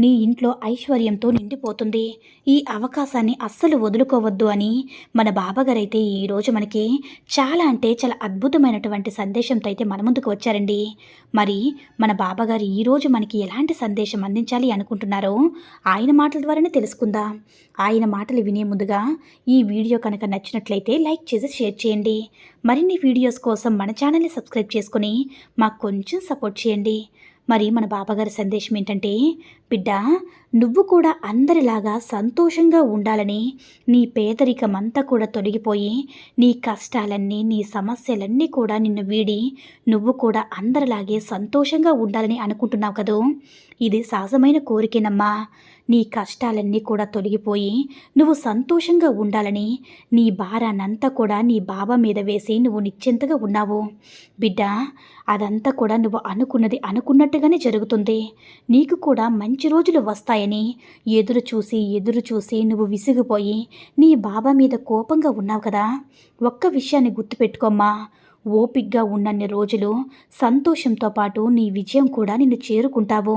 నీ ఇంట్లో ఐశ్వర్యంతో నిండిపోతుంది. ఈ అవకాశాన్ని అస్సలు వదులుకోవద్దు అని మన బాబాగారైతే ఈరోజు మనకి చాలా అంటే చాలా అద్భుతమైనటువంటి సందేశంతో అయితే మన ముందుకు వచ్చారండి. మరి మన బాబాగారు ఈరోజు మనకి ఎలాంటి సందేశం అందించాలి అనుకుంటున్నారో ఆయన మాటల ద్వారానే తెలుసుకుందాం. ఆయన మాటలు వినే ముందుగా ఈ వీడియో కనుక నచ్చినట్లయితే లైక్ చేసి షేర్ చేయండి. మరిన్ని వీడియోస్ కోసం మన ఛానల్ని సబ్స్క్రైబ్ చేసుకొని మాకు కొంచెం సపోర్ట్ చేయండి. మరి మన బాబాగారి సందేశం ఏంటంటే బిడ్డ నువ్వు కూడా అందరిలాగా సంతోషంగా ఉండాలని నీ పేదరికం అంతా కూడా తొలగిపోయి నీ కష్టాలన్నీ నీ సమస్యలన్నీ కూడా నిన్ను వీడి నువ్వు కూడా అందరిలాగే సంతోషంగా ఉండాలని అనుకుంటున్నావు కదూ? ఇది సహజమైన కోరికేనమ్మా. నీ కష్టాలన్నీ కూడా తొలగిపోయి నువ్వు సంతోషంగా ఉండాలని నీ భారానంతా కూడా నీ బాబా మీద వేసి నువ్వు నిశ్చింతగా ఉన్నావు. బిడ్డ అదంతా కూడా నువ్వు అనుకున్నది అనుకున్నట్టుగానే జరుగుతుంది. నీకు కూడా మంచి రోజులు వస్తాయి. వస్తాయని ఎదురు చూసి ఎదురు చూసి నువ్వు విసిగిపోయి నీ బాబా మీద కోపంగా ఉన్నావు కదా. ఒక్క విషయాన్ని గుర్తుపెట్టుకోమ్మా. ఓపిగ్గా ఉన్నన్ని రోజులు సంతోషంతో పాటు నీ విజయం కూడా నిన్ను చేరుకుంటావు.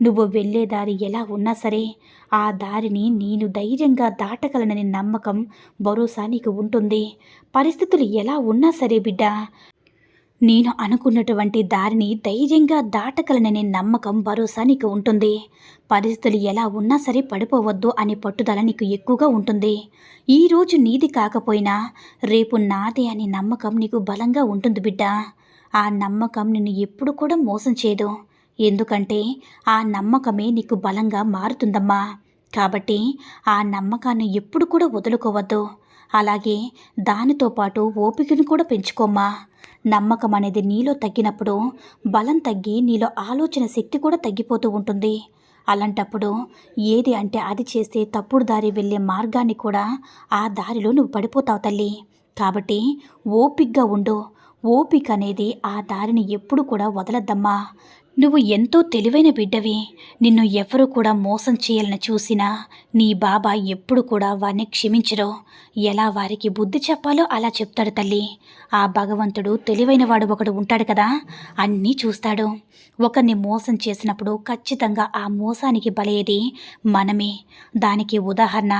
నువ్వు వెళ్ళే దారి ఎలా ఉన్నా సరే ఆ దారిని నేను ధైర్యంగా దాటగలనని నమ్మకం భరోసా నీకు ఉంటుంది. పరిస్థితులు ఎలా ఉన్నా సరే బిడ్డ నేను అనుకున్నటువంటి దారిని ధైర్యంగా దాటగలననే నమ్మకం భరోసా నీకు ఉంటుంది. పరిస్థితులు ఎలా ఉన్నా సరే పడిపోవద్దు అనే పట్టుదల నీకు ఎక్కువగా ఉంటుంది. ఈరోజు నీది కాకపోయినా రేపు నాదే అనే నమ్మకం నీకు బలంగా ఉంటుంది బిడ్డ. ఆ నమ్మకం నిన్ను ఎప్పుడు కూడా మోసం చేయదు. ఎందుకంటే ఆ నమ్మకమే నీకు బలంగా మారుతుందమ్మా. కాబట్టి ఆ నమ్మకాన్ని ఎప్పుడు కూడా వదులుకోవద్దు. అలాగే దానితో పాటు ఓపికను కూడా పెంచుకోమ్మా. నమ్మకం అనేది నీలో తగ్గినప్పుడు బలం తగ్గి నీలో ఆలోచన శక్తి కూడా తగ్గిపోతూ ఉంటుంది. అలాంటప్పుడు ఏది అంటే అది చేస్తే తప్పుడు దారి వెళ్ళే మార్గాన్ని కూడా ఆ దారిలో నువ్వు పడిపోతావు తల్లి. కాబట్టి ఓపిక్గా ఉండు. ఓపిక అనేది ఆ దారిని ఎప్పుడు కూడా వదలద్దమ్మా. నువ్వు ఎంతో తెలివైన బిడ్డవి. నిన్ను ఎవరు కూడా మోసం చేయాలని చూసినా నీ బాబా ఎప్పుడు కూడా వారిని క్షమించరు ఎలా వారికి బుద్ధి చెప్పాలో అలా చెప్తాడు తల్లి. ఆ భగవంతుడు తెలివైన వాడు ఒకడు ఉంటాడు కదా. అన్నీ చూస్తాడు. ఒకరిని మోసం చేసినప్పుడు ఖచ్చితంగా ఆ మోసానికి బలయ్యేది మనమే. దానికి ఉదాహరణ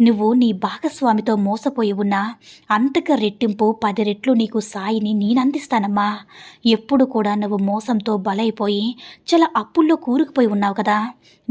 నువ్వు నీ భాగస్వామితో మోసపోయి ఉన్నా అంతక రెట్టింపు పది రెట్లు నీకు సాయిని నేను అందిస్తానమ్మా ఎప్పుడు కూడా నువ్వు మోసంతో బలైపోయి చాలా అప్పుల్లో కూరుకుపోయి ఉన్నావు కదా.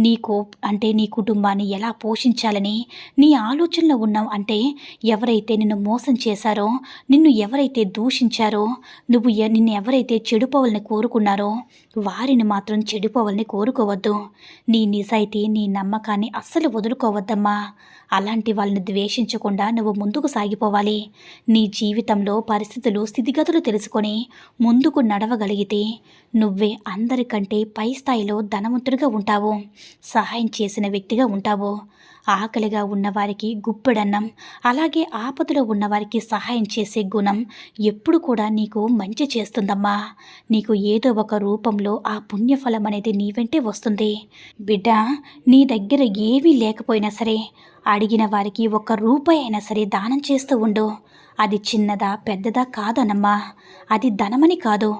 నీకు అంటే నీ కుటుంబాన్ని ఎలా పోషించాలని నీ ఆలోచనలో ఉన్నావు అంటే ఎవరైతే నిన్ను మోసం చేశారో నిన్ను ఎవరైతే దూషించారో నువ్వు ఎ- నిన్ను ఎవరైతే చెడిపోవాలని కోరుకున్నారో వారిని మాత్రం చెడిపోవాలని కోరుకోవద్దు. నీ నిజాయితీ నీ నమ్మకాన్ని అస్సలు వదులుకోవద్దమ్మా. అలాంటి వాళ్ళని ద్వేషించకుండా నువ్వు ముందుకు సాగిపోవాలి. నీ జీవితంలో పరిస్థితులు స్థితిగతులు తెలుసుకొని ముందుకు నడవగలిగితే నువ్వే అందరికంటే పై స్థాయిలో ధనవంతుడిగా ఉంటావు. సహాయం చేసిన వ్యక్తిగా ఉంటావు? ఆకలిగా ఉన్నవారికి గుప్పెడన్నం అలాగే ఆపదలో ఉన్నవారికి సహాయం చేసే గుణం ఎప్పుడు కూడా నీకు మంచి చేస్తుందమ్మా. నీకు ఏదో ఒక రూపంలో ఆ పుణ్యఫలం అనేది నీ వెంటే వస్తుంది. బిడ్డ నీ దగ్గర ఏమీ లేకపోయినా సరే అడిగిన వారికి ఒక్క రూపాయి అయినా సరే దానం చేస్తూ ఉండు. అది చిన్నదా పెద్దదా కాదనమ్మా. అది ధనమని కాదు.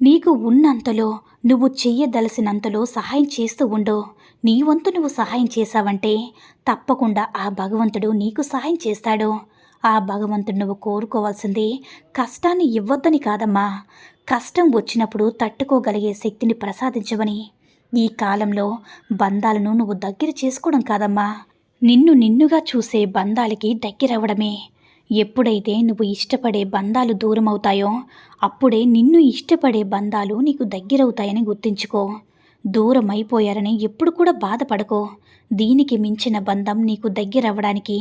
నీకు ఉన్నంతలో నువ్వు చెయ్యదలసినంతలో సహాయం చేస్తూ ఉండు. నీ వంతు నువ్వు సహాయం చేశావంటే తప్పకుండా ఆ భగవంతుడు నీకు సహాయం చేస్తాడు. ఆ భగవంతుడు నువ్వు కోరుకోవాల్సింది కష్టాన్ని ఇవ్వద్దని కాదమ్మా. కష్టం వచ్చినప్పుడు తట్టుకోగలిగే శక్తిని ప్రసాదించవని ఈ కాలంలో బంధాలను నువ్వు దగ్గర చేసుకోవడం కాదమ్మా. నిన్ను నిన్నుగా చూసే బంధాలకి దగ్గరవ్వడమే. ఎప్పుడైతే నువ్వు ఇష్టపడే బంధాలు దూరమవుతాయో అప్పుడే నిన్ను ఇష్టపడే బంధాలు నీకు దగ్గరవుతాయని గుర్తుంచుకో. దూరం అయిపోయారని ఎప్పుడు కూడా బాధపడకో. దీనికి మించిన బంధం నీకు దగ్గరవ్వడానికి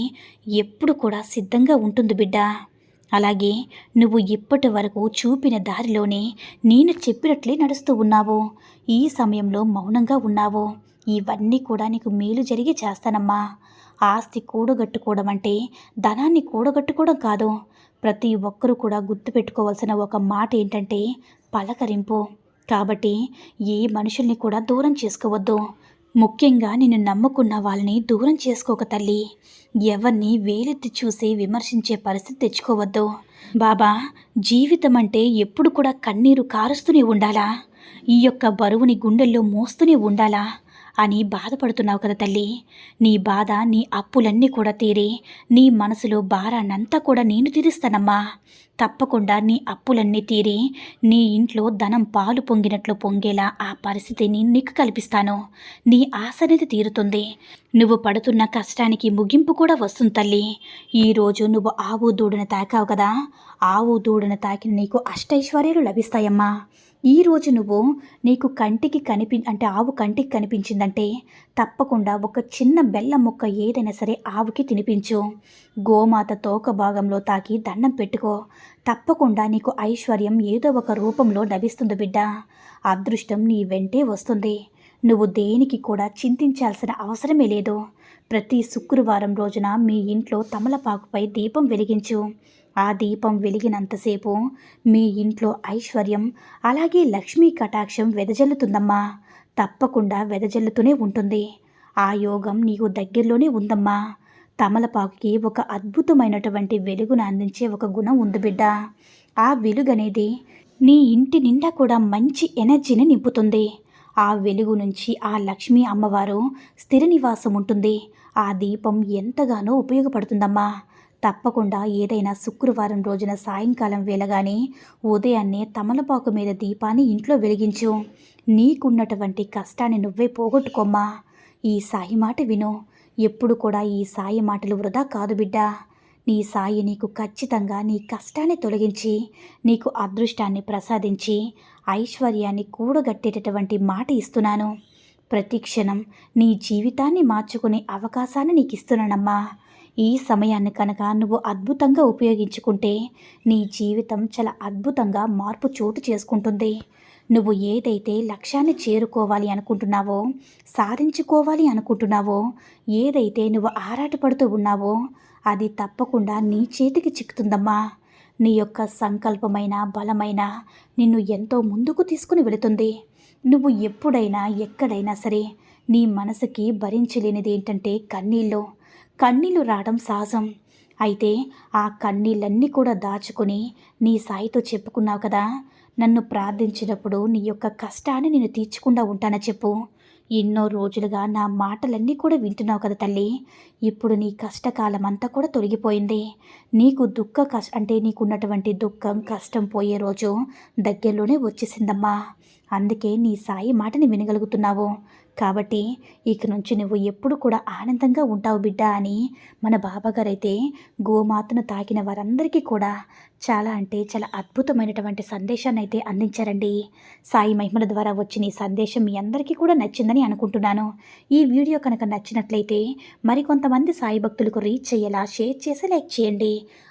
ఎప్పుడు కూడా సిద్ధంగా ఉంటుంది బిడ్డ. అలాగే నువ్వు ఇప్పటి వరకు చూపిన దారిలోనే నేను చెప్పినట్లే నడుస్తూ ఉన్నావు. ఈ సమయంలో మౌనంగా ఉన్నావు. ఇవన్నీ కూడా నీకు మేలు జరిగి చేస్తానమ్మా. ఆస్తి కూడగట్టుకోవడం అంటే ధనాన్ని కూడగట్టుకోవడం కాదు. ప్రతి ఒక్కరూ కూడా గుర్తుపెట్టుకోవాల్సిన ఒక మాట ఏంటంటే పలకరింపు. కాబట్టి ఏ మనుషుల్ని కూడా దూరం చేసుకోవద్దు. ముఖ్యంగా నిన్ను నమ్ముకున్న వాళ్ళని దూరం చేసుకోక తల్లి. ఎవరిని వేలెత్తి చూసి విమర్శించే పరిస్థితి తెచ్చుకోవద్దు. బాబా జీవితం అంటే ఎప్పుడు కూడా కన్నీరు కారుస్తూనే ఉండాలా? ఈ యొక్క బరువుని గుండెల్లో మోస్తూనే ఉండాలా? అని బాధపడుతున్నావు కదా తల్లి. నీ బాధ నీ అప్పులన్నీ కూడా తీరి. నీ మనసులో భారాన్నంతా కూడా నేను తీరుస్తానమ్మా. తప్పకుండా నీ అప్పులన్నీ తీరి. నీ ఇంట్లో ధనం పాలు పొంగినట్లు పొంగేలా ఆ పరిస్థితిని నీకు కల్పిస్తాను. నీ ఆశ అనేది తీరుతుంది. నువ్వు పడుతున్న కష్టానికి ముగింపు కూడా వస్తుంది తల్లి. ఈరోజు నువ్వు ఆవు దూడను తాకావు కదా. ఆవు దూడను తాకిన నీకు అష్టైశ్వర్యాలు లభిస్తాయమ్మా. ఈరోజు నువ్వు నీకు కంటికి కనిపి అంటే ఆవు కంటికి కనిపించిందంటే తప్పకుండా ఒక చిన్న బెల్లం ముక్క ఏదైనా సరే ఆవుకి తినిపించు. గోమాత తోక భాగంలో తాకి దండం పెట్టుకో. తప్పకుండా నీకు ఐశ్వర్యం ఏదో ఒక రూపంలో లభిస్తుంది బిడ్డ. అదృష్టం నీ వెంటే వస్తుంది. నువ్వు దేనికి కూడా చింతించాల్సిన అవసరమే లేదు. ప్రతి శుక్రవారం రోజున మీ ఇంట్లో తమలపాకుపై దీపం వెలిగించు. ఆ దీపం వెలిగినంతసేపు మీ ఇంట్లో ఐశ్వర్యం అలాగే లక్ష్మీ కటాక్షం వెదజల్లుతుందమ్మా. తప్పకుండా వెదజల్లుతూనే ఉంటుంది. ఆ యోగం నీకు దగ్గరలోనే ఉందమ్మా. తమలపాకుకి ఒక అద్భుతమైనటువంటి వెలుగును అందించే ఒక గుణం ఉంది బిడ్డ. ఆ వెలుగనేది నీ ఇంటి నిండా కూడా మంచి ఎనర్జీని నింపుతుంది. ఆ వెలుగు నుంచి ఆ లక్ష్మీ అమ్మవారు స్థిర నివాసం ఉంటుంది. ఆ దీపం ఎంతగానో ఉపయోగపడుతుందమ్మా. తప్పకుండా ఏదైనా శుక్రవారం రోజున సాయంకాలం వేళగానే ఉదయాన్నే తమలపాకు మీద దీపాన్ని ఇంట్లో వెలిగించు. నీకున్నటువంటి కష్టాన్ని నువ్వే పోగొట్టుకోమ్మా. ఈ సాయి మాట విను. ఎప్పుడు కూడా ఈ సాయి మాటలు వృధా కాదు బిడ్డా. నీ సాయి నీకు ఖచ్చితంగా నీ కష్టాన్ని తొలగించి నీకు అదృష్టాన్ని ప్రసాదించి ఐశ్వర్యాన్ని కూడగట్టేటటువంటి మాట ఇస్తున్నాను. ప్రతి క్షణం నీ జీవితాన్ని మార్చుకునే అవకాశాన్ని నీకు ఇస్తున్నానమ్మా ఈ సమయాన్ని కనుక నువ్వు అద్భుతంగా ఉపయోగించుకుంటే నీ జీవితం చాలా అద్భుతంగా మార్పు చోటు చేసుకుంటుంది. నువ్వు ఏదైతే లక్ష్యాన్ని చేరుకోవాలి అనుకుంటున్నావో సాధించుకోవాలి అనుకుంటున్నావో ఏదైతే నువ్వు ఆరాటపడుతూ ఉన్నావో అది తప్పకుండా నీ చేతికి చిక్కుతుందమ్మా. నీ యొక్క సంకల్పమైన బలమైన నిన్ను ఎంతో ముందుకు తీసుకుని వెళుతుంది. నువ్వు ఎప్పుడైనా ఎక్కడైనా సరే నీ మనసుకి భరించలేనిది ఏంటంటే కన్నీళ్ళు. కన్నీళ్ళు రావడం సహజం. అయితే ఆ కన్నీళ్ళన్నీ కూడా దాచుకుని నీ సాయితో చెప్పుకున్నావు కదా? నన్ను ప్రార్థించినప్పుడు నీ యొక్క కష్టాన్ని నేను తీర్చకుండా ఉంటానని చెప్పు. ఎన్నో రోజులుగా నా మాటలన్నీ కూడా వింటున్నావు కదా తల్లి. ఇప్పుడు నీ కష్టకాలం అంతా కూడా తొలగిపోయింది. నీకు దుఃఖ కష్ట అంటే నీకున్నటువంటి దుఃఖం కష్టం పోయే రోజు దగ్గరలోనే వచ్చేసిందమ్మా. అందుకే నీ సాయి మాటని వినగలుగుతున్నావు. కాబట్టి ఇక నుంచి నువ్వు ఎప్పుడు కూడా ఆనందంగా ఉంటావు బిడ్డ అని మన బాబాగారైతే గోమాతను తాకిన వారందరికీ కూడా చాలా అంటే చాలా అద్భుతమైనటువంటి సందేశాన్ని అయితే అందించారండి. సాయి మహిమల ద్వారా వచ్చిన ఈ సందేశం మీ అందరికీ కూడా నచ్చిందని అనుకుంటున్నాను. ఈ వీడియో కనుక నచ్చినట్లయితే మరికొంతమంది సాయి భక్తులకు రీచ్ చేయేలా షేర్ చేసి లైక్ చేయండి.